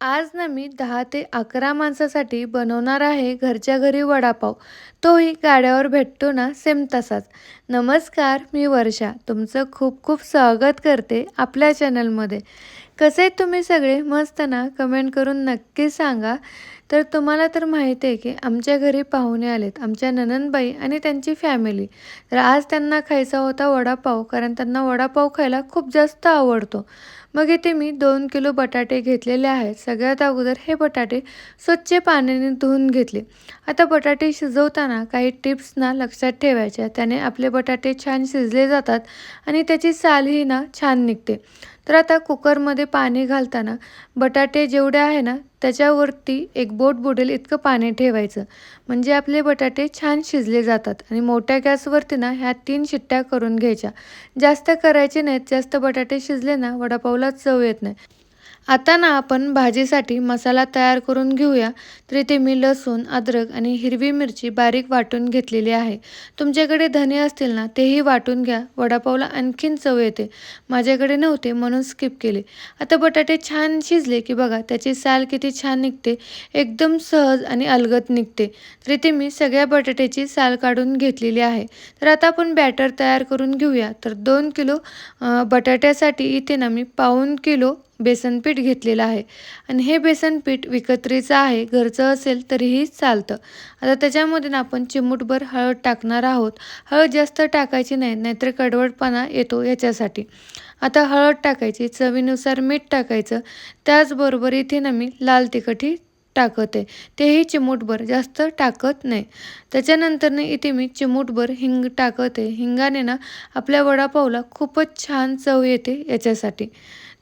आज ना मी दहा ते अकरा माणसासाठी बनवणार आहे घरच्या घरी वडापाव. तोही गाड्यावर भेटतो ना सेम तसाच. नमस्कार मी वर्षा. तुमचं खूप खूप स्वागत करते आपल्या चॅनलमध्ये कसे आहेत तुम्ही सगळे? मस्त ना? कमेंट करून नक्की सांगा. तर तुम्हाला तर माहिती आहे की आमच्या घरी पाहुणे आलेत. आमच्या ननंदबाई आणि त्यांची फॅमिली. तर आज त्यांना खायचा होता वडापाव कारण त्यांना वडापाव खायला खूप जास्त आवडतो. मग इथे मी दोन किलो बटाटे घेतलेले आहेत. सगळ्यात अगोदर हे बटाटे स्वच्छ पाण्याने धुवून घेतले. आता बटाटे शिजवताना काही टिप्स ना लक्षात ठेवायच्या. त्याने आपले बटाटे छान शिजले जातात आणि त्याची सालही ना छान निघते. तर आता कुकरमध्ये पाणी घालताना बटाटे जेवढे आहे ना त्याच्यावरती एक बोट बुडेल इतकं पाणी ठेवायचं. म्हणजे आपले बटाटे छान शिजले जातात आणि मोठ्या गॅसवरती ना ह्या तीन शिट्ट्या करून घ्यायच्या. जास्त करायचे नाहीत जास्त बटाटे शिजले ना वडापावला चव येत नाही. आता ना आपण भाजीसाठी मसाला तयार करून घेऊया. तर इथे मी लसूण अद्रक आणि हिरवी मिरची बारीक वाटून घेतलेली आहे. तुमच्याकडे धने असतील ना तेही वाटून घ्या. वडापावला आणखीन चव येते. माझ्याकडे नव्हते म्हणून स्किप केले. आता बटाटे छान शिजले की बघा त्याची साल किती छान निघते. एकदम सहज आणि अलगत निघते. तर इथे मी सगळ्या बटाट्याची साल काढून घेतलेली आहे. तर आता आपण बॅटर तयार करून घेऊया. तर दोन किलो बटाट्यासाठी इथे ना मी पाऊन किलो बेसनपीठ घेतलेलं आहे. आणि हे बेसनपीठ विकत्रीचं आहे घरचं असेल तरीही चालतं. आता त्याच्यामध्ये आपण चिमूटभर हळद टाकणार आहोत. हळद जास्त टाकायची नाही नाहीतर कडवटपणा येतो याच्यासाठी. आता हळद टाकायची चवीनुसार मीठ टाकायचं. त्याचबरोबर इथे ना मी लाल तिखटही टाकत. आहे तेही चिमूटभर जास्त टाकत नाही. त्याच्यानंतरने इथे मी चिमूटभर हिंग टाकत. आहे हिंगाने ना आपल्या वडापावला खूपच छान चव येते याच्यासाठी.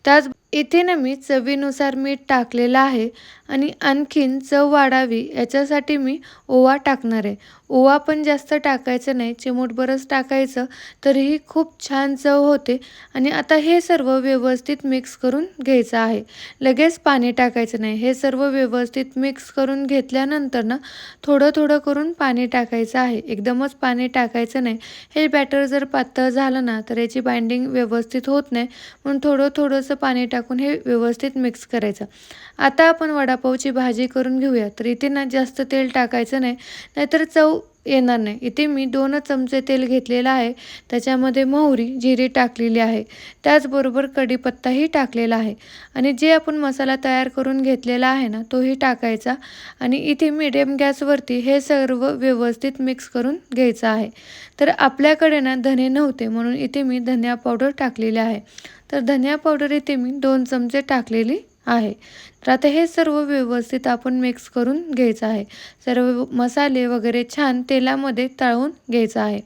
त्याच इथे ना मी चवीनुसार मीठ टाकलेलं आहे आणि आणखीन चव वाढावी याच्यासाठी मी ओवा टाकणार आहे. ओवा पण जास्त टाकायचं नाही चिमूटभरच टाकायचं तरीही खूप छान चव होते आणि आता हे सर्व व्यवस्थित मिक्स करून घ्यायचं आहे. लगेच पाणी टाकायचं नाही. हे सर्व व्यवस्थित मिक्स करून घेतल्यानंतर ना थोडं थोडं करून पाणी टाकायचं आहे. एकदमच पाणी टाकायचं नाही. हे बॅटर जर पातळ झालं ना तर याची बाइंडिंग व्यवस्थित होत नाही. म्हणून थोडं थोडंसं पाणी टाकून हे व्यवस्थित मिक्स करायचं. आता आपण वडापावची भाजी करून घेऊया. तर इथे ना जास्त तेल टाकायचं नाही नाहीतर चव येणार नाही. इथे मी दोन चमचे तेल घेतलेलं आहे. त्याच्यामध्ये मोहरी जिरी टाकलेली आहे. त्याचबरोबर कढीपत्ताही टाकलेला आहे. आणि जे आपण मसाला तयार करून घेतलेला आहे ना तोही टाकायचा. आणि इथे मिडियम गॅसवरती हे सर्व व्यवस्थित मिक्स करून घ्यायचं आहे. तर आपल्याकडे ना धने नव्हते म्हणून इथे मी धनिया पावडर टाकलेली आहे. तर धनिया पावडर इथे मी दोन चमचे टाकलेली आहे. तर आता हे सर्व व्यवस्थित आपण मिक्स करून घ्यायचं आहे. सर्व मसाले वगैरे छान तेलामध्ये तळून घ्यायचं आहे.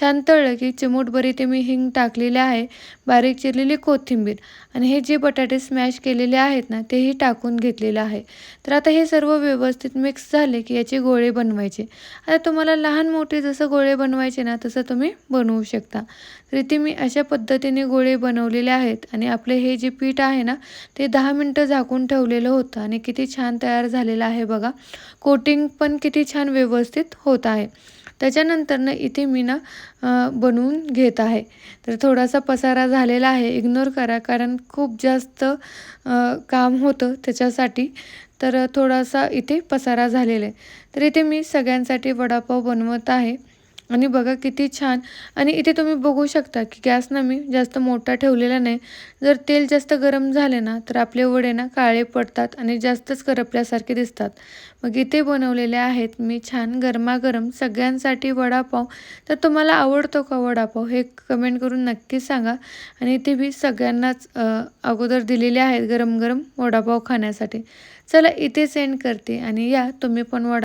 छान तळलं की चिमूटभर इथे मी हिंग टाकलेले आहे. बारीक चिरलेली कोथिंबीर आणि हे जे बटाटे स्मॅश केलेले आहेत ना तेही टाकून घेतलेलं आहे. तर आता हे सर्व व्यवस्थित मिक्स झाले की याचे गोळे बनवायचे. आता तुम्हाला लहान मोठे जसं गोळे बनवायचे ना तसं तुम्ही बनवू शकता. तर इथे मी अशा पद्धतीने गोळे बनवलेले आहेत आणि आपले हे जे पीठ आहे ना ते दहा मिनटं झाकून ठेवलेलं होतं आणि किती छान तयार झालेलं आहे बघा. कोटिंग पण किती छान व्यवस्थित होत आहे. त्याच्यानंतरनं इथे मी ना बनवून घेत आहे. तर थोडासा पसारा झालेला आहे. इग्नोर करा कारण खूप जास्त काम होतं त्याच्यासाठी. तर थोडासा इथे पसारा झालेला आहे. तर इथे मी सगळ्यांसाठी वडापाव बनवत आहे. आणि बघा किती छान. आणि इथे तुम्ही बघू शकता की गॅस ना मी जास्त मोठा ठेवलेला नाही. जर तेल जास्त गरम झाले ना तर आपले वडे ना काळे पडतात आणि जास्तच करपल्यासारखे दिसतात. मग इथे बनवलेले आहेत मी छान गरमागरम सगळ्यांसाठी वडापाव. तर तुम्हाला आवडतो का वडापाव हे कमेंट करून नक्कीच सांगा. आणि इथे मी सगळ्यांनाच अगोदर दिलेले आहेत गरम गरम वडापाव खाण्यासाठी. चला इथे सेंड करते आणि या तुम्ही पण वडा